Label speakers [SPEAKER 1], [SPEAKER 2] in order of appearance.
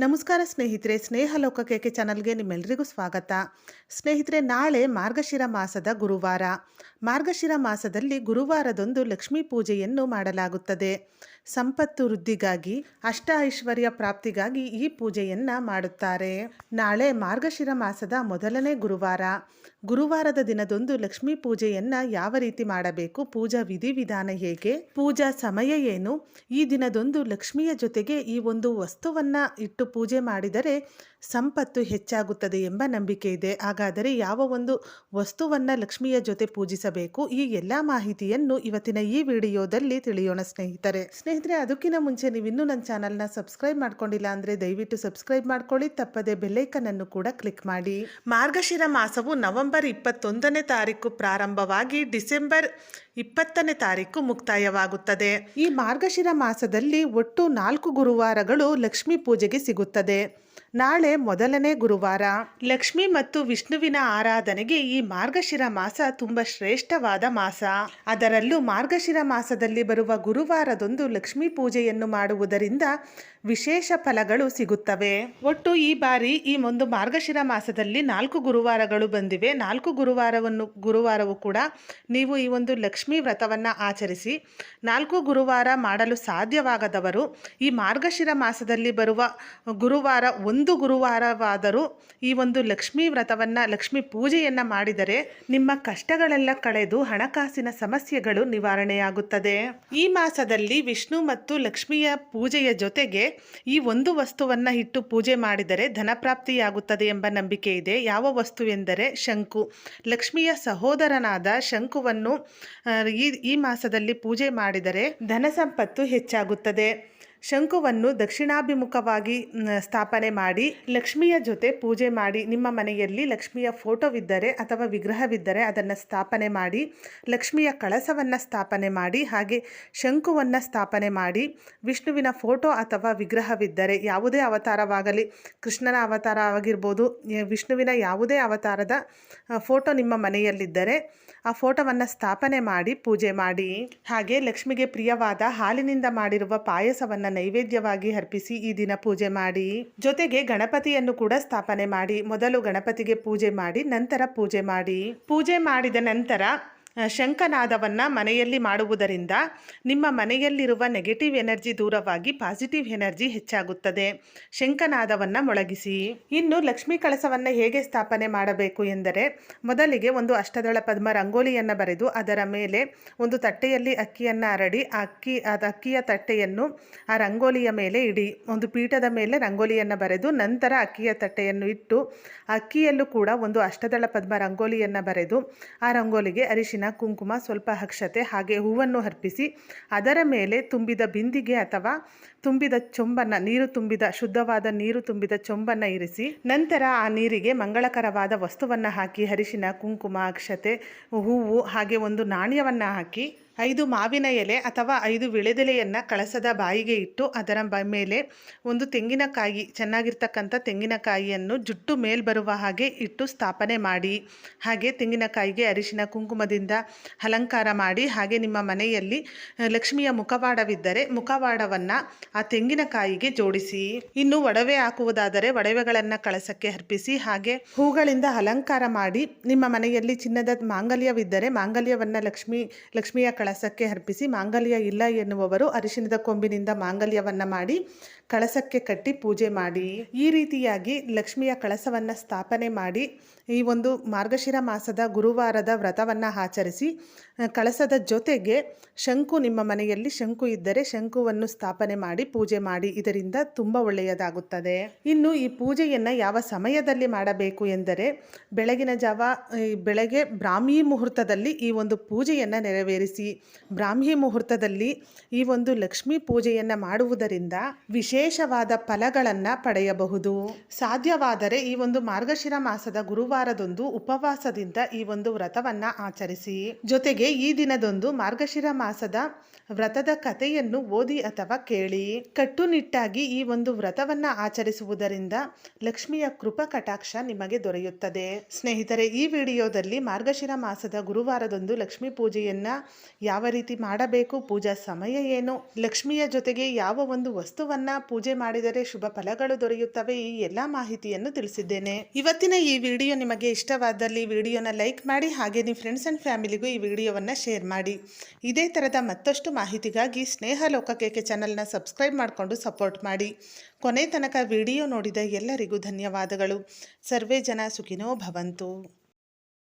[SPEAKER 1] ನಮಸ್ಕಾರ ಸ್ನೇಹಿತರೆ, ಸ್ನೇಹ ಲೋಕಕ್ಕೆ ಚಾನಲ್ಗೆ ನಿಮ್ಮೆಲ್ಲರಿಗೂ ಸ್ವಾಗತ. ಸ್ನೇಹಿತರೆ, ನಾಳೆ ಮಾರ್ಗಶಿರ ಮಾಸದ ಗುರುವಾರ. ಮಾರ್ಗಶಿರ ಮಾಸದಲ್ಲಿ ಗುರುವಾರದೊಂದು ಲಕ್ಷ್ಮೀ ಪೂಜೆಯನ್ನು ಮಾಡಲಾಗುತ್ತದೆ. ಸಂಪತ್ತು ವೃದ್ಧಿಗಾಗಿ ಅಷ್ಟ ಐಶ್ವರ್ಯ ಪ್ರಾಪ್ತಿಗಾಗಿ ಈ ಪೂಜೆಯನ್ನು ಮಾಡುತ್ತಾರೆ. ನಾಳೆ ಮಾರ್ಗಶಿರ ಮಾಸದ ಮೊದಲನೇ ಗುರುವಾರ. ಗುರುವಾರದ ದಿನದೊಂದು ಲಕ್ಷ್ಮೀ ಪೂಜೆಯನ್ನು ಯಾವ ರೀತಿ ಮಾಡಬೇಕು, ಪೂಜಾ ವಿಧಿವಿಧಾನ ಹೇಗೆ, ಪೂಜಾ ಸಮಯ ಏನು, ಈ ದಿನದೊಂದು ಲಕ್ಷ್ಮಿಯ ಜೊತೆಗೆ ಈ ಒಂದು ವಸ್ತುವನ್ನ ಇಟ್ಟು ಪೂಜೆ ಮಾಡಿದರೆ ಸಂಪತ್ತು ಹೆಚ್ಚಾಗುತ್ತದೆ ಎಂಬ ನಂಬಿಕೆ ಇದೆ. ಹಾಗಾದರೆ ಯಾವ ಒಂದು ವಸ್ತುವನ್ನು ಲಕ್ಷ್ಮಿಯ ಜೊತೆ ಪೂಜಿಸಬೇಕು? ಈ ಎಲ್ಲ ಮಾಹಿತಿಯನ್ನು ಇವತ್ತಿನ ಈ ವಿಡಿಯೋದಲ್ಲಿ ತಿಳಿಯೋಣ ಸ್ನೇಹಿತರೆ. ಸ್ನೇಹಿತರೆ, ಅದಕ್ಕಿಂತ ಮುಂಚೆ ನೀವು ಇನ್ನೂ ನನ್ನ ಚಾನಲ್ನ ಸಬ್ಸ್ಕ್ರೈಬ್ ಮಾಡ್ಕೊಂಡಿಲ್ಲ ಅಂದರೆ ದಯವಿಟ್ಟು ಸಬ್ಸ್ಕ್ರೈಬ್ ಮಾಡ್ಕೊಳ್ಳಿ, ತಪ್ಪದೆ ಬೆಲ್ಲೈಕನ್ ಅನ್ನು ಕೂಡ ಕ್ಲಿಕ್ ಮಾಡಿ. ಮಾರ್ಗಶಿರ ಮಾಸವು ನವೆಂಬರ್ ಇಪ್ಪತ್ತೊಂದನೇ ತಾರೀಕು ಪ್ರಾರಂಭವಾಗಿ ಡಿಸೆಂಬರ್ ಇಪ್ಪತ್ತನೇ ತಾರೀಕು ಮುಕ್ತಾಯವಾಗುತ್ತದೆ. ಈ ಮಾರ್ಗಶಿರ ಮಾಸದಲ್ಲಿ ಒಟ್ಟು ನಾಲ್ಕು ಗುರುವಾರಗಳು ಲಕ್ಷ್ಮೀ ಪೂಜೆಗೆ ಸಿಗುತ್ತದೆ. ಸಿಗುತ್ತದೆ. ನಾಳೆ ಮೊದಲನೇ ಗುರುವಾರ. ಲಕ್ಷ್ಮಿ ಮತ್ತು ವಿಷ್ಣುವಿನ ಆರಾಧನೆಗೆ ಈ ಮಾರ್ಗಶಿರ ಮಾಸ ತುಂಬ ಶ್ರೇಷ್ಠವಾದ ಮಾಸ. ಅದರಲ್ಲೂ ಮಾರ್ಗಶಿರ ಮಾಸದಲ್ಲಿ ಬರುವ ಗುರುವಾರದೊಂದು ಲಕ್ಷ್ಮೀ ಪೂಜೆಯನ್ನು ಮಾಡುವುದರಿಂದ ವಿಶೇಷ ಫಲಗಳು ಸಿಗುತ್ತವೆ. ಒಟ್ಟು ಈ ಬಾರಿ ಈ ಒಂದು ಮಾರ್ಗಶಿರ ಮಾಸದಲ್ಲಿ ನಾಲ್ಕು ಗುರುವಾರಗಳು ಬಂದಿವೆ. ನಾಲ್ಕು ಗುರುವಾರವನ್ನು, ಗುರುವಾರವು ಕೂಡ ನೀವು ಈ ಒಂದು ಲಕ್ಷ್ಮೀ ವ್ರತವನ್ನು ಆಚರಿಸಿ, ನಾಲ್ಕು ಗುರುವಾರ ಮಾಡಲು ಸಾಧ್ಯವಾಗದವರು ಈ ಮಾರ್ಗಶಿರ ಮಾಸದಲ್ಲಿ ಬರುವ ಗುರುವಾರ ಒಂದು ಗುರುವಾರವಾದರೂ ಈ ಒಂದು ಲಕ್ಷ್ಮೀ ವ್ರತವನ್ನು, ಲಕ್ಷ್ಮೀ ಪೂಜೆಯನ್ನು ಮಾಡಿದರೆ ನಿಮ್ಮ ಕಷ್ಟಗಳೆಲ್ಲ ಕಳೆದು ಹಣಕಾಸಿನ ಸಮಸ್ಯೆಗಳು ನಿವಾರಣೆಯಾಗುತ್ತದೆ. ಈ ಮಾಸದಲ್ಲಿ ವಿಷ್ಣು ಮತ್ತು ಲಕ್ಷ್ಮಿಯ ಪೂಜೆಯ ಜೊತೆಗೆ ಈ ಒಂದು ವಸ್ತುವನ್ನು ಇಟ್ಟು ಪೂಜೆ ಮಾಡಿದರೆ ಧನಪ್ರಾಪ್ತಿಯಾಗುತ್ತದೆ ಎಂಬ ನಂಬಿಕೆ ಇದೆ. ಯಾವ ವಸ್ತು ಎಂದರೆ ಶಂಕು. ಲಕ್ಷ್ಮಿಯ ಸಹೋದರನಾದ ಶಂಕುವನ್ನು ಈ ಈ ಮಾಸದಲ್ಲಿ ಪೂಜೆ ಮಾಡಿದರೆ ಧನ ಸಂಪತ್ತು ಹೆಚ್ಚಾಗುತ್ತದೆ. ಶಂಕುವನ್ನು ದಕ್ಷಿಣಾಭಿಮುಖವಾಗಿ ಸ್ಥಾಪನೆ ಮಾಡಿ, ಲಕ್ಷ್ಮಿಯ ಜೊತೆ ಪೂಜೆ ಮಾಡಿ, ನಿಮ್ಮ ಮನೆಯಲ್ಲಿ ಲಕ್ಷ್ಮಿಯ ಫೋಟೋವಿದ್ದರೆ ಅಥವಾ ವಿಗ್ರಹವಿದ್ದರೆ ಅದನ್ನು ಸ್ಥಾಪನೆ ಮಾಡಿ, ಲಕ್ಷ್ಮಿಯ ಕಳಸವನ್ನು ಸ್ಥಾಪನೆ ಮಾಡಿ, ಹಾಗೆ ಶಂಕುವನ್ನು ಸ್ಥಾಪನೆ ಮಾಡಿ, ವಿಷ್ಣುವಿನ ಫೋಟೋ ಅಥವಾ ವಿಗ್ರಹವಿದ್ದರೆ ಯಾವುದೇ ಅವತಾರವಾಗಲಿ, ಕೃಷ್ಣನ ಅವತಾರ ಆಗಿರ್ಬೋದು ವಿಷ್ಣುವಿನ ಯಾವುದೇ ಅವತಾರದ ಫೋಟೋ ನಿಮ್ಮ ಮನೆಯಲ್ಲಿದ್ದರೆ ಆ ಫೋಟೋವನ್ನು ಸ್ಥಾಪನೆ ಮಾಡಿ, ಪೂಜೆ ಮಾಡಿ. ಹಾಗೆ ಲಕ್ಷ್ಮಿಗೆ ಪ್ರಿಯವಾದ ಹಾಲಿನಿಂದ ಮಾಡಿರುವ ಪಾಯಸವನ್ನು ನೈವೇದ್ಯವಾಗಿ ಅರ್ಪಿಸಿ ಈ ದಿನ ಪೂಜೆ ಮಾಡಿ, ಜೊತೆಗೆ ಗಣಪತಿಯನ್ನು ಕೂಡ ಸ್ಥಾಪನೆ ಮಾಡಿ, ಮೊದಲು ಗಣಪತಿಗೆ ಪೂಜೆ ಮಾಡಿ, ನಂತರ ಪೂಜೆ ಮಾಡಿ. ಪೂಜೆ ಮಾಡಿದ ನಂತರ ಶಂಖನಾದವನ್ನು ಮನೆಯಲ್ಲಿ ಮಾಡುವುದರಿಂದ ನಿಮ್ಮ ಮನೆಯಲ್ಲಿರುವ ನೆಗೆಟಿವ್ ಎನರ್ಜಿ ದೂರವಾಗಿ ಪಾಸಿಟಿವ್ ಎನರ್ಜಿ ಹೆಚ್ಚಾಗುತ್ತದೆ. ಶಂಕನಾದವನ್ನು ಮೊಳಗಿಸಿ. ಇನ್ನು ಲಕ್ಷ್ಮೀ ಕಳಸವನ್ನು ಹೇಗೆ ಸ್ಥಾಪನೆ ಮಾಡಬೇಕು ಎಂದರೆ ಮೊದಲಿಗೆ ಒಂದು ಅಷ್ಟದಳ ಪದ್ಮ ರಂಗೋಲಿಯನ್ನು ಬರೆದು ಅದರ ಮೇಲೆ ಒಂದು ತಟ್ಟೆಯಲ್ಲಿ ಅಕ್ಕಿಯನ್ನು ಹರಡಿ ಅಕ್ಕಿ, ಅದು ಅಕ್ಕಿಯ ತಟ್ಟೆಯನ್ನು ಆ ರಂಗೋಲಿಯ ಮೇಲೆ ಇಡಿ. ಒಂದು ಪೀಠದ ಮೇಲೆ ರಂಗೋಲಿಯನ್ನು ಬರೆದು ನಂತರ ಅಕ್ಕಿಯ ತಟ್ಟೆಯನ್ನು ಇಟ್ಟು ಅಕ್ಕಿಯಲ್ಲೂ ಕೂಡ ಒಂದು ಅಷ್ಟದಳ ಪದ್ಮ ರಂಗೋಲಿಯನ್ನು ಬರೆದು ಆ ರಂಗೋಲಿಗೆ ಅರಿಶಿನ ಕುಂಕುಮ ಸ್ವಲ್ಪ ಅಕ್ಷತೆ ಹಾಗೆ ಹೂವನ್ನು ಅರ್ಪಿಸಿ, ಅದರ ಮೇಲೆ ತುಂಬಿದ ಬಿಂದಿಗೆ ಅಥವಾ ತುಂಬಿದ ಚೊಂಬನ್ನು, ನೀರು ತುಂಬಿದ, ಶುದ್ಧವಾದ ನೀರು ತುಂಬಿದ ಚೊಂಬನ್ನು ಇರಿಸಿ, ನಂತರ ಆ ನೀರಿಗೆ ಮಂಗಳಕರವಾದ ವಸ್ತುವನ್ನು ಹಾಕಿ, ಅರಿಶಿನ, ಕುಂಕುಮ, ಅಕ್ಷತೆ, ಹೂವು ಹಾಗೆ ಒಂದು ನಾಣ್ಯವನ್ನು ಹಾಕಿ ಐದು ಮಾವಿನ ಎಲೆ ಅಥವಾ ಐದು ವಿಳೆದೆಲೆಯನ್ನು ಕಳಸದ ಬಾಯಿಗೆ ಇಟ್ಟು ಅದರ ಬ ಮೇಲೆ ಒಂದು ತೆಂಗಿನಕಾಯಿ, ಚೆನ್ನಾಗಿರ್ತಕ್ಕಂಥ ತೆಂಗಿನಕಾಯಿಯನ್ನು ಜುಟ್ಟು ಮೇಲ್ ಬರುವ ಹಾಗೆ ಇಟ್ಟು ಸ್ಥಾಪನೆ ಮಾಡಿ. ಹಾಗೆ ತೆಂಗಿನಕಾಯಿಗೆ ಅರಿಶಿನ ಕುಂಕುಮದಿಂದ ಅಲಂಕಾರ ಮಾಡಿ, ಹಾಗೆ ನಿಮ್ಮ ಮನೆಯಲ್ಲಿ ಲಕ್ಷ್ಮಿಯ ಮುಖವಾಡವಿದ್ದರೆ ಮುಖವಾಡವನ್ನು ಆ ತೆಂಗಿನಕಾಯಿಗೆ ಜೋಡಿಸಿ. ಇನ್ನು ಒಡವೆ ಹಾಕುವುದಾದರೆ ಒಡವೆಗಳನ್ನು ಕಳಸಕ್ಕೆ ಅರ್ಪಿಸಿ, ಹಾಗೆ ಹೂಗಳಿಂದ ಅಲಂಕಾರ ಮಾಡಿ, ನಿಮ್ಮ ಮನೆಯಲ್ಲಿ ಚಿನ್ನದ ಮಾಂಗಲ್ಯವಿದ್ದರೆ ಮಾಂಗಲ್ಯವನ್ನು ಲಕ್ಷ್ಮಿ, ಲಕ್ಷ್ಮಿಯ ಕಳಸಕ್ಕೆ ಅರ್ಪಿಸಿ ಮಾಂಗಲ್ಯ ಇಲ್ಲ ಎನ್ನುವವರು ಅರಿಶಿಣದ ಕೊಂಬಿನಿಂದ ಮಾಂಗಲ್ಯವನ್ನು ಮಾಡಿ ಕಳಸಕ್ಕೆ ಕಟ್ಟಿ ಪೂಜೆ ಮಾಡಿ, ಈ ರೀತಿಯಾಗಿ ಲಕ್ಷ್ಮಿಯ ಕಳಸವನ್ನು ಸ್ಥಾಪನೆ ಮಾಡಿ, ಈ ಒಂದು ಮಾರ್ಗಶಿರ ಮಾಸದ ಗುರುವಾರದ ವ್ರತವನ್ನು ಆಚರಿಸಿ ಕಳಸದ ಜೊತೆಗೆ ಶಂಕು ನಿಮ್ಮ ಮನೆಯಲ್ಲಿ ಶಂಕು ಇದ್ದರೆ ಶಂಕುವನ್ನು ಸ್ಥಾಪನೆ ಮಾಡಿ ಪೂಜೆ ಮಾಡಿ, ಇದರಿಂದ ತುಂಬ ಒಳ್ಳೆಯದಾಗುತ್ತದೆ. ಇನ್ನು ಈ ಪೂಜೆಯನ್ನು ಯಾವ ಸಮಯದಲ್ಲಿ ಮಾಡಬೇಕು ಎಂದರೆ, ಬೆಳಗಿನ ಜಾವ ಬೆಳಗ್ಗೆ ಬ್ರಾಹ್ಮಿ ಮುಹೂರ್ತದಲ್ಲಿ ಈ ಒಂದು ಪೂಜೆಯನ್ನು ನೆರವೇರಿಸಿ, ಬ್ರಾಹ್ಮಿ ಮುಹೂರ್ತದಲ್ಲಿ ಈ ಒಂದು ಲಕ್ಷ್ಮೀ ಪೂಜೆಯನ್ನು ಮಾಡುವುದರಿಂದ ವಿಶೇಷವಾದ ಫಲಗಳನ್ನು ಪಡೆಯಬಹುದು. ಸಾಧ್ಯವಾದರೆ ಈ ಒಂದು ಮಾರ್ಗಶಿರ ಮಾಸದ ಗುರುವಾರದೊಂದು ಉಪವಾಸದಿಂದ ಈ ಒಂದು ವ್ರತವನ್ನು ಆಚರಿಸಿ. ಜೊತೆಗೆ ಈ ದಿನದೊಂದು ಮಾರ್ಗಶಿರ ಮಾಸದ ವ್ರತದ ಕಥೆಯನ್ನು ಓದಿ ಅಥವಾ ಕೇಳಿ. ಕಟ್ಟುನಿಟ್ಟಾಗಿ ಈ ಒಂದು ವ್ರತವನ್ನು ಆಚರಿಸುವುದರಿಂದ ಲಕ್ಷ್ಮಿಯ ಕೃಪ ಕಟಾಕ್ಷ ನಿಮಗೆ ದೊರೆಯುತ್ತದೆ. ಸ್ನೇಹಿತರೆ, ಈ ವಿಡಿಯೋದಲ್ಲಿ ಮಾರ್ಗಶಿರ ಮಾಸದ ಗುರುವಾರದೊಂದು ಲಕ್ಷ್ಮೀ ಪೂಜೆಯನ್ನು ಯಾವ ರೀತಿ ಮಾಡಬೇಕು, ಪೂಜಾ ಸಮಯ ಏನು, ಲಕ್ಷ್ಮಿಯ ಜೊತೆಗೆ ಯಾವ ಒಂದು ವಸ್ತುವನ್ನು ಪೂಜೆ ಮಾಡಿದರೆ ಶುಭ ಫಲಗಳು ದೊರೆಯುತ್ತವೆ ಈ ಎಲ್ಲ ಮಾಹಿತಿಯನ್ನು ತಿಳಿಸಿದ್ದೇನೆ. ಇವತ್ತಿನ ಈ ವಿಡಿಯೋ ನಿಮಗೆ ಇಷ್ಟವಾದಲ್ಲಿ ವಿಡಿಯೋನ ಲೈಕ್ ಮಾಡಿ ಹಾಗೆ ನಿಮ್ಮ ಫ್ರೆಂಡ್ಸ್ ಆ್ಯಂಡ್ ಫ್ಯಾಮಿಲಿಗೂ ಈ ವಿಡಿಯೋವನ್ನು ಶೇರ್ ಮಾಡಿ. ಇದೇ ಥರದ ಮತ್ತಷ್ಟು ಮಾಹಿತಿಗಾಗಿ ಸ್ನೇಹ ಲೋಕಕ್ಕೆ ಚಾನಲ್ನ ಸಬ್ಸ್ಕ್ರೈಬ್ ಮಾಡಿಕೊಂಡು ಸಪೋರ್ಟ್ ಮಾಡಿ. ಕೊನೆ ತನಕ ವಿಡಿಯೋ ನೋಡಿದ ಎಲ್ಲರಿಗೂ ಧನ್ಯವಾದಗಳು. ಸರ್ವೇ ಜನ ಸುಖಿನೋ ಭವಂತು.